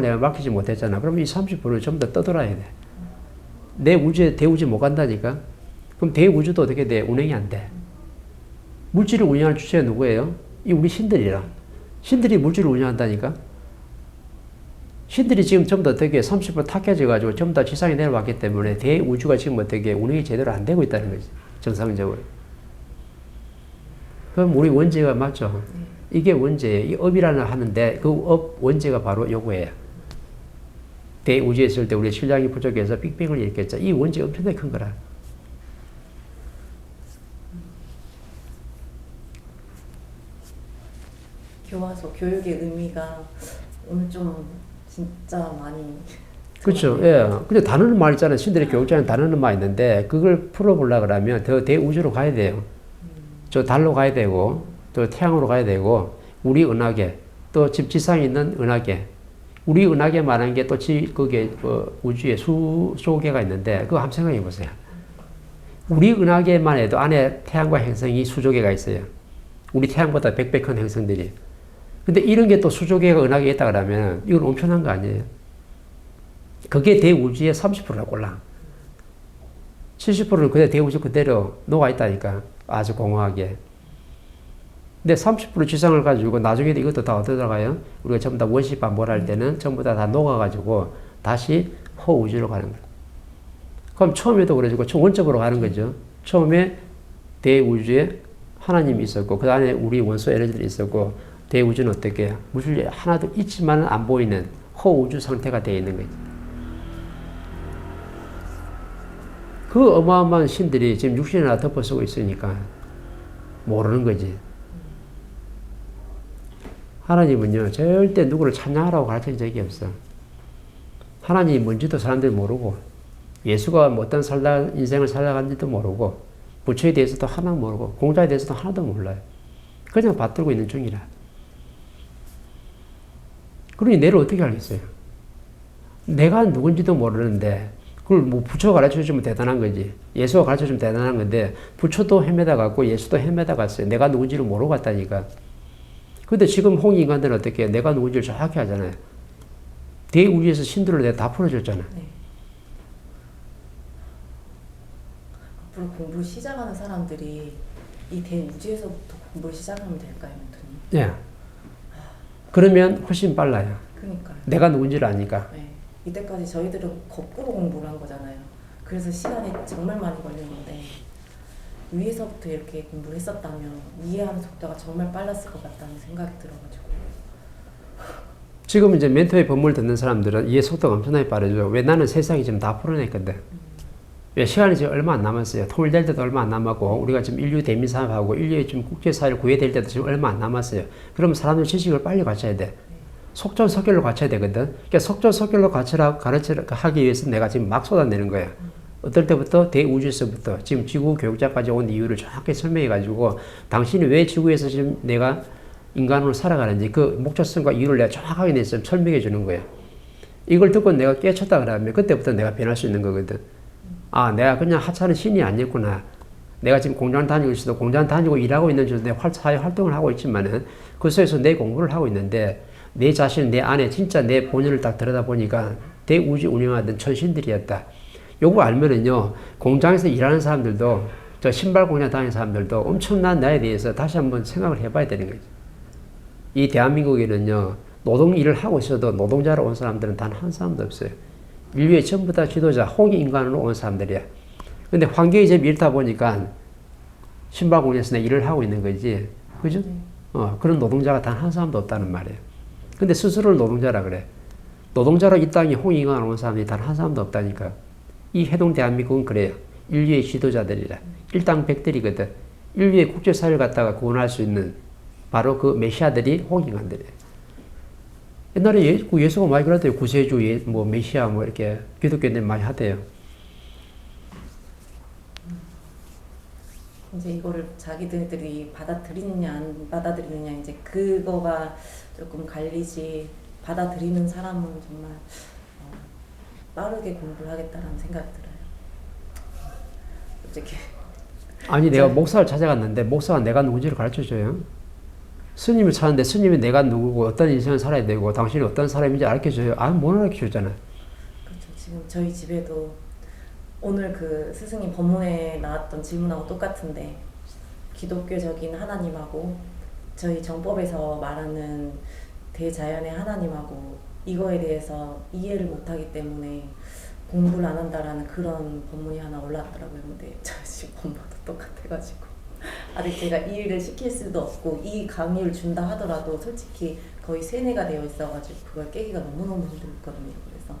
내가 맡기지 못했잖아. 그럼 이 30%를 전부 다 떠돌아야 돼. 내 우주에 대우주 못 간다니까. 그럼 대우주도 어떻게 돼? 운행이 안 돼. 물질을 운영하는 주체가 누구예요? 이 우리 신들이라. 신들이 물질을 운영한다니까. 신들이 지금 전부 다 어떻게 30% 탁해져가지고 전부 다 지상에 내려왔기 때문에 대우주가 지금 어떻게 운행이 제대로 안 되고 있다는 거지. 정상적으로. 그럼 우리 원죄가 맞죠? 이게 원죄예요. 이 업이라는 하는데 그 업 원죄가 바로 요거예요. 대우주에 있을 때 우리 신량이 부족해서 빅뱅을 일으켰죠. 이 원죄 엄청나게 큰 거라. 교화서 교육의 의미가 오늘 좀 진짜 많이 그렇죠. 예. 근데 단어는 말 있잖아요. 신들의 교육자는 단어는 말 있는데 그걸 풀어보려 그러면 더 대우주로 가야 돼요. 저 달로 가야 되고 또 태양으로 가야 되고 우리 은하계 또 집 지상에 있는 은하계 우리 은하계 말하는 게 또 그게 어, 우주에 수조 개가 있는데 그거 한번 생각해 보세요. 우리 은하계만 해도 안에 태양과 행성이 수조 개가 있어요. 우리 태양보다 100배 큰 행성들이. 근데 이런 게 또 수조 개가 은하계에 있다 그러면 이건 엄청난 거 아니에요? 그게 대우주의 30%라 꼴랑. 70%는 그대 대우주 그대로 녹아 있다니까. 아주 공허하게. 근데 30% 지상을 가지고 나중에 이것도 다 어디 들어가요? 우리가 전부 다 원시 반복할 때는 전부 다 다 녹아가지고 다시 허우주로 가는 거예요. 그럼 처음에도 그래가지고 총 원점으로 가는 거죠. 처음에 대우주에 하나님이 있었고 그 안에 우리 원소 에너지들이 있었고 대우주는 어떻게? 물질이 하나도 있지만 안 보이는 허우주 상태가 되어 있는 거죠. 그 어마어마한 신들이 지금 육신이나 덮어쓰고 있으니까 모르는 거지. 하나님은요, 절대 누구를 찬양하라고 가르친 적이 없어. 하나님이 뭔지도 사람들이 모르고, 예수가 뭐 어떤 살다, 인생을 살아간지도 모르고, 부처에 대해서도 하나 모르고, 공자에 대해서도 하나도 몰라요. 그냥 받들고 있는 중이라. 그러니 내를 어떻게 알겠어요? 내가 누군지도 모르는데, 그걸 뭐 부처가 가르쳐 주면 대단한 거지. 예수가 가르쳐 주면 대단한 건데, 부처도 헤매다 갔고, 예수도 헤매다 갔어요. 내가 누군지를 모르고 갔다니까. 근데 지금 홍익 인간들은 어떻게 해? 내가 누군지를 정확히 하잖아요. 대우주에서 신들을 내가 다 풀어줬잖아. 네. 앞으로 공부 시작하는 사람들이 이 대우주에서부터 공부를 시작하면 될까요, 멘토님? 예. 그러면 훨씬 빨라요. 그러니까요. 내가 누군지를 아니까. 네. 이때까지 저희들은 거꾸로 공부를 한 거잖아요. 그래서 시간이 정말 많이 걸렸는데 위에서부터 이렇게 공부를 했었다면 이해하는 속도가 정말 빨랐을 것 같다는 생각이 들어가지고 지금 이제 멘토의 법문을 듣는 사람들은 이해 속도가 엄청나게 빠르죠. 왜 나는 세상이 지금 다 풀어냈거든. 왜 시간이 지금 얼마 안 남았어요. 통일될 때도 얼마 안 남았고, 우리가 지금 인류 대민 사업하고 인류의 좀 국제사회를 구해될 때도 지금 얼마 안 남았어요. 그럼 사람들 지식을 빨리 갖춰야 돼. 속전속결로 갖춰야 되거든. 그러니까 속전속결로 갖추라, 가르치라 하기 위해서 내가 지금 막 쏟아내는 거야. 어떨 때부터 대우주에서부터 지금 지구 교육자까지 온 이유를 정확히 설명해 가지고 당신이 왜 지구에서 지금 내가 인간으로 살아가는지 그 목적성과 이유를 내가 정확하게 내서 설명해 주는 거야. 이걸 듣고 내가 깨쳤다 그러면 그때부터 내가 변할 수 있는 거거든. 아, 내가 그냥 하찮은 신이 아니었구나. 내가 지금 공장 다니고 있어도 공장 다니고 일하고 있는 중에 활, 사회 활동을 하고 있지만은 그 속에서 내 공부를 하고 있는데 내 자신, 내 안에 진짜 내 본연을 딱 들여다보니까 대우주 운영하던 천신들이었다. 요거 알면은요, 공장에서 일하는 사람들도, 저 신발 공장 다니는 사람들도 엄청난 나에 대해서 다시 한번 생각을 해봐야 되는 거죠. 이 대한민국에는요, 노동 일을 하고 있어도 노동자로 온 사람들은 단 한 사람도 없어요. 인류의 전부 다 지도자, 홍익 인간으로 온 사람들이야. 근데 환경이 이제 밀다 보니까 신발 공장에서 내 일을 하고 있는 거지. 그죠? 어, 그런 노동자가 단 한 사람도 없다는 말이에요. 근데 스스로를 노동자라 그래. 노동자로 이 땅에 홍익 인간으로 온 사람이 단 한 사람도 없다니까. 이 해동 대한민국은 그래요. 인류의 지도자들이라. 일당백들이거든. 인류의 국제사회를 갖다가 구원할 수 있는 바로 그 메시아들이 홍익인간들이에요. 옛날에 예, 그 예수가 많이 그랬대요. 구세주, 예, 뭐 메시아 뭐 이렇게 기독교인들 많이 하대요. 이제 이거를 자기들이 받아들이느냐 안 받아들이느냐 이제 그거가 조금 갈리지 받아들이는 사람은 정말 어, 빠르게 공부를 하겠다라는 생각이 들어요. 솔직히 아니 내가 목사를 찾아갔는데 목사가 내가 누군지를 가르쳐 줘요. 스님을 찾는데 스님이 내가 누구고 어떤 인생을 살아야 되고 당신이 어떤 사람인지 알려줘요. 아, 못 알려주잖아요. 그렇죠. 지금 저희 집에도 오늘 그 스승님 법문에 나왔던 질문하고 똑같은데 기독교적인 하나님하고 저희 정법에서 말하는 대자연의 하나님하고 이거에 대해서 이해를 못하기 때문에 공부를 안 한다라는 그런 법문이 하나 올라왔더라고요. 근데 저 지금 법문도 똑같아가지고 아직 제가 이해를 시킬 수도 없고 이 강의를 준다 하더라도 솔직히 거의 세뇌가 되어 있어가지고 그걸 깨기가 너무너무 힘들거든요. 그래서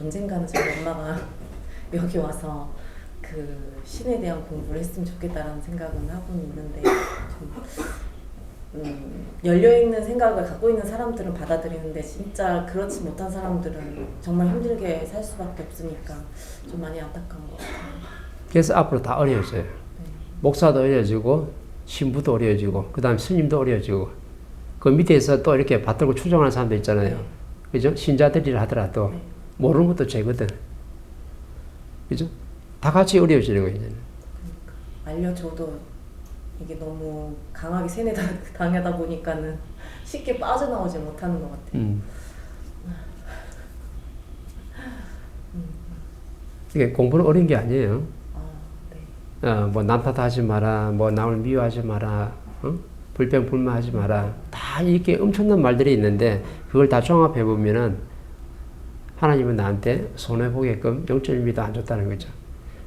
언젠가는 저희 엄마가 여기 와서 그 신에 대한 공부를 했으면 좋겠다라는 생각은 하고는 있는데 좀 음, 열려 있는 생각을 갖고 있는 사람들은 받아들이는데 진짜 그렇지 못한 사람들은 정말 힘들게 살 수밖에 없으니까 좀 많이 안타까운 것 같아요. 그래서 앞으로 다 어려워져요. 네. 목사도 어려워지고 신부도 어려워지고 그다음 스님도 어려워지고 그 밑에서 또 이렇게 받들고 추종하는 사람도 있잖아요. 그죠? 신자들이라 하더라도 네. 모르는 것도 죄거든. 그죠? 다 같이 어려워지는 거예요. 이제는. 알려줘도 이게 너무 강하게 세뇌 당하다 보니까는 쉽게 빠져나오지 못하는 것 같아요. 음. 이게 공부는 어려운 게 아니에요. 아, 네. 어, 뭐 남 탓하지 마라, 뭐 남을 미워하지 마라, 어? 불평 불만하지 마라. 다 이렇게 엄청난 말들이 있는데 그걸 다 종합해 보면은 하나님은 나한테 손해 보게끔 0.1미도 안 줬다는 거죠.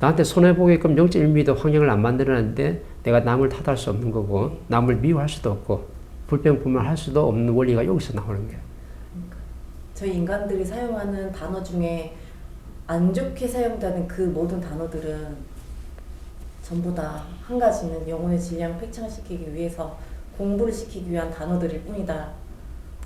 나한테 손해 보게끔 0.1미도 환경을 안 만들었는데 내가 남을 탓할 수 없는 거고 남을 미워할 수도 없고 불평 불만할 수도 없는 원리가 여기서 나오는 거예요. 저희 인간들이 사용하는 단어 중에 안 좋게 사용되는 그 모든 단어들은 전부 다 한 가지는 영혼의 질량을 팽창시키기 위해서 공부를 시키기 위한 단어들일 뿐이다.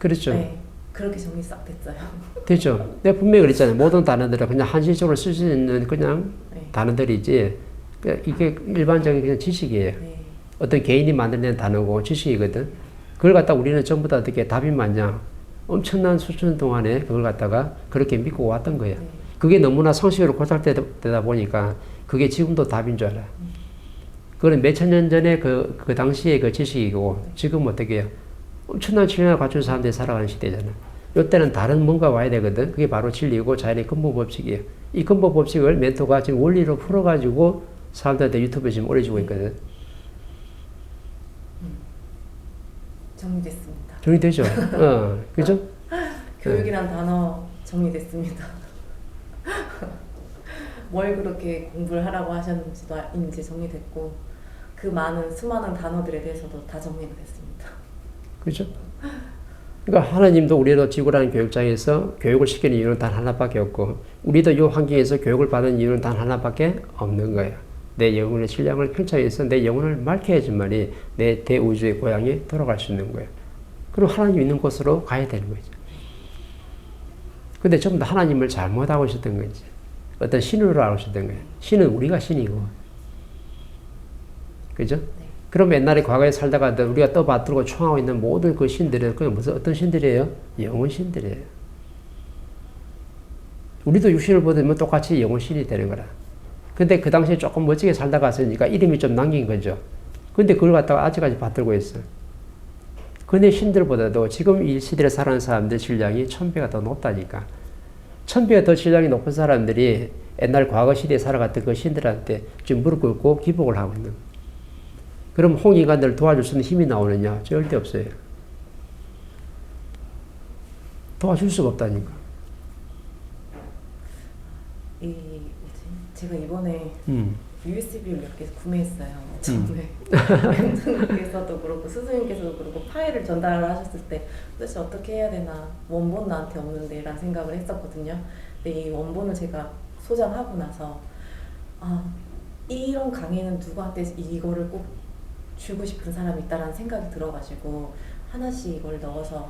그렇죠. 네, 그렇게 정리 싹 됐어요. 되죠. 내가 분명히 그랬잖아요. 모든 단어들은 그냥 한시적으로 쓸 수 있는 그냥 네. 단어들이지 그 이게 일반적인 그냥 지식이에요. 네. 어떤 개인이 만들어낸 단어고 지식이거든. 그걸 갖다 우리는 전부 다 어떻게 답인 마냥 엄청난 수천 동안에 그걸 갖다가 그렇게 믿고 왔던 거예요. 네. 그게 너무나 상식으로 고착되다 보니까 그게 지금도 답인 줄 알아. 그거는 몇천 년 전에 그, 그 당시의 그 지식이고 지금 어떻게 해요? 엄청난 질량을 갖춘 사람들이 살아가는 시대잖아. 이때는 다른 뭔가 와야 되거든. 그게 바로 진리고 자연의 근본 법칙이에요. 이 근본 법칙을 멘토가 지금 원리로 풀어가지고 사람들한테 유튜브에 지금 올려주고 있거든. 정리됐습니다. 정리되죠? 어, 그죠? 교육이란 단어 정리됐습니다. 뭘 그렇게 공부를 하라고 하셨는지도 이제 정리됐고 그 많은 수많은 단어들에 대해서도 다 정리가 됐습니다. 그죠? 그러니까 하나님도 우리로 지구라는 교육장에서 교육을 시키는 이유는 단 하나밖에 없고 우리도 이 환경에서 교육을 받은 이유는 단 하나밖에 없는 거예요. 내 영혼의 신량을 팽창해서 내 영혼을 맑혀야지만이 내 대우주의 고향에 돌아갈 수 있는 거예요. 그럼 하나님 있는 곳으로 가야 되는 거죠. 근데 전부 다 하나님을 잘못하고 있었던 거지. 어떤 신으로 알고 있었던 거예요. 신은 우리가 신이고. 그죠? 그럼 옛날에 과거에 살다가 우리가 떠받들고 총하고 있는 모든 그 신들은 그 무슨 어떤 신들이에요? 영혼 신들이에요. 우리도 육신을 보면 똑같이 영혼 신이 되는 거라. 근데 그 당시에 조금 멋지게 살다 갔으니까 이름이 좀 남긴 거죠. 근데 그걸 갖다가 아직까지 받들고 있어. 근데 신들보다도 지금 이 시대에 살아가는 사람들 질량이 천 배가 더 높다니까. 천 배가 더 질량이 높은 사람들이 옛날 과거 시대에 살아갔던 그 신들한테 지금 무릎 꿇고 기복을 하고 있는. 그럼 홍인간들을 도와줄 수 있는 힘이 나오느냐? 절대 없어요. 도와줄 수가 없다니까. 이 뭐지? 제가 이번에 음. USB를 몇 개 구매했어요. 처음에 원장님께서도 그렇고 스승님께서도 그렇고 파일을 전달을 하셨을 때 도대체 어떻게 해야 되나 원본 나한테 없는데 라는 생각을 했었거든요. 근데 이 원본을 제가 소장하고 나서 아 이런 강의는 누구한테 이거를 꼭 주고 싶은 사람이 있다라는 생각이 들어가지고 하나씩 이걸 넣어서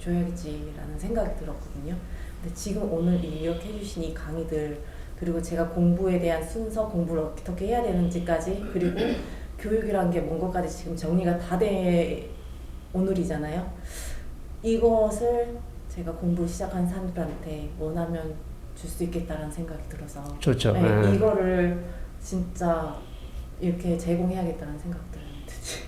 줘야겠지라는 생각이 들었거든요. 근데 지금 오늘 이렇게 해주신 이 강의들 그리고 제가 공부에 대한 순서 공부를 어떻게 해야 되는지까지 그리고 교육이란 게 뭔 것까지 지금 정리가 다 돼 오늘이잖아요. 이것을 제가 공부 시작한 사람들한테 원하면 줄 수 있겠다라는 생각이 들어서 좋죠. 네, 예. 이거를 진짜 이렇게 제공해야겠다는 생각 들어요.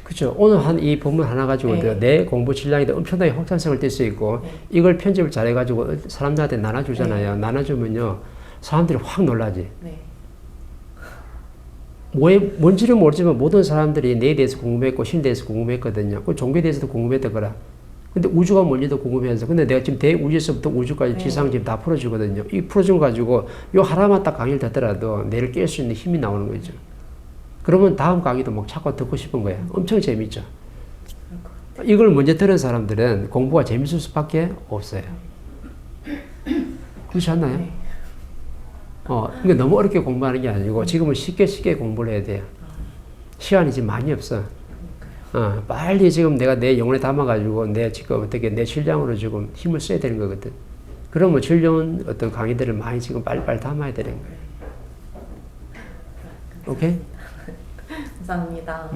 그죠. 오늘 한 이 본문 하나 가지고도 네. 내 공부 질량에도 엄청나게 확장성을 띨 수 있고 네. 이걸 편집을 잘해가지고 사람들한테 나눠주잖아요. 나눠주면요 사람들이 확 놀라지. 네. 뭐에 뭔지를 모르지만 모든 사람들이 내에 대해서 궁금했고 신에 대해서 궁금했거든요. 그 종교에 대해서도 궁금했던 거라. 근데 우주가 뭔지도 궁금해서 근데 내가 지금 대우주에서부터 우주까지 네. 지상 지금 다 풀어주거든요. 이 풀어준 거 가지고 요 하나만 딱 강의를 듣더라도 내를 깰 수 있는 힘이 나오는 거죠. 그러면 다음 강의도 막 자꾸 듣고 싶은 거야. 엄청 재밌죠. 이걸 먼저 들은 사람들은 공부가 재밌을 수밖에 없어요. 그렇지 않나요? 네. 어, 그러니까 너무 어렵게 공부하는 게 아니고 지금은 쉽게 쉽게 공부를 해야 돼요. 시간이 지금 많이 없어. 어, 빨리 지금 내가 내 영혼에 담아가지고 내 지금 어떻게 내 실량으로 지금 힘을 써야 되는 거거든. 그러면 질려온 어떤 강의들을 많이 지금 빨리빨리 담아야 되는 거예요. 오케이? 감사합니다.